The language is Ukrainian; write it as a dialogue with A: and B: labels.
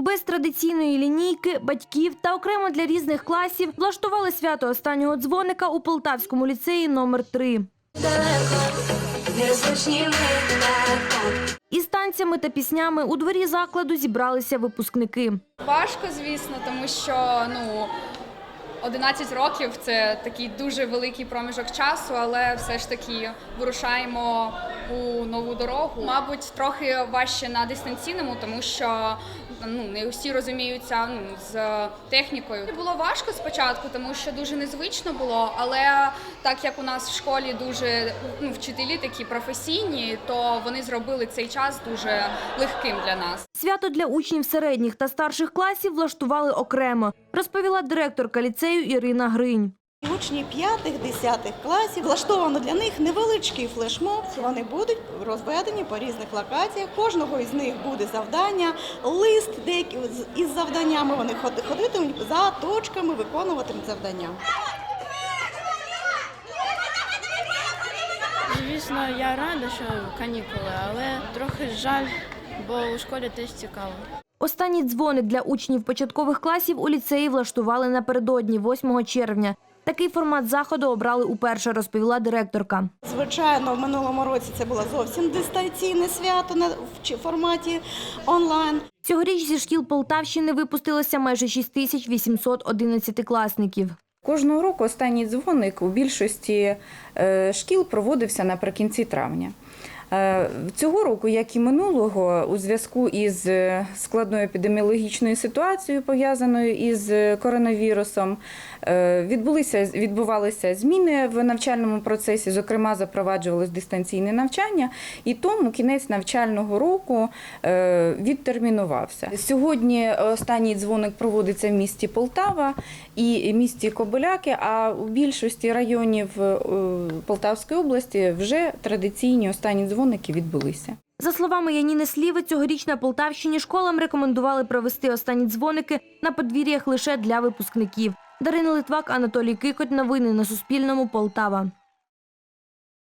A: Без традиційної лінійки, батьків та окремо для різних класів влаштували свято останнього дзвоника у Полтавському ліцеї номер 3
B: незвичними легко.
A: Із танцями та піснями у дворі закладу зібралися випускники.
C: Важко, звісно, тому що ну 11 років це такий дуже великий проміжок часу, але все ж таки вирушаємо у нову дорогу. Мабуть, трохи важче на дистанційному, тому що ну не усі розуміються ну, з технікою. Було важко спочатку, тому що дуже незвично було. Але так як у нас в школі дуже ну, вчителі такі професійні, то вони зробили цей час дуже легким для нас.
A: Свято для учнів середніх та старших класів влаштували окремо, розповіла директорка ліцею Ірина Гринь.
D: Учні 5-10 класів влаштовано для них невеличкий флешмоб. Вони будуть розведені по різних локаціях. Кожного із них буде завдання, лист деякі з- із завданнями. Вони ходи- ходитимуть за точками, виконуватимуть завдання.
E: Звісно, я рада, що канікули, але трохи жаль, бо у школі теж цікаво.
A: Останній дзвоник для учнів початкових класів у ліцеї влаштували напередодні, 8 червня. Такий формат заходу обрали уперше, розповіла директорка.
D: Звичайно, в минулому році це було зовсім дистанційне свято на в форматі онлайн.
A: Цьогоріч зі шкіл Полтавщини випустилося майже 6800 одинадцятикласників.
F: Кожного року останній дзвоник у більшості е, шкіл проводився наприкінці травня. Е, Цього року, як і минулого, у зв'язку із е, складною епідеміологічною ситуацією, пов'язаною із е, коронавірусом, відбулися відбувалися зміни в навчальному процесі. Зокрема, запроваджувалось дистанційне навчання, і тому кінець навчального року відтермінувався. Сьогодні останній дзвоник проводиться в місті Полтава і місті Кобиляки. А у більшості районів Полтавської області вже традиційні останні дзвоники відбулися.
A: За словами Яніни Сліви, цьогоріч на Полтавщині школам рекомендували провести останні дзвоники на подвір'ях лише для випускників. Дарина Литвак, Анатолій Кикоть. Новини на Суспільному. Полтава.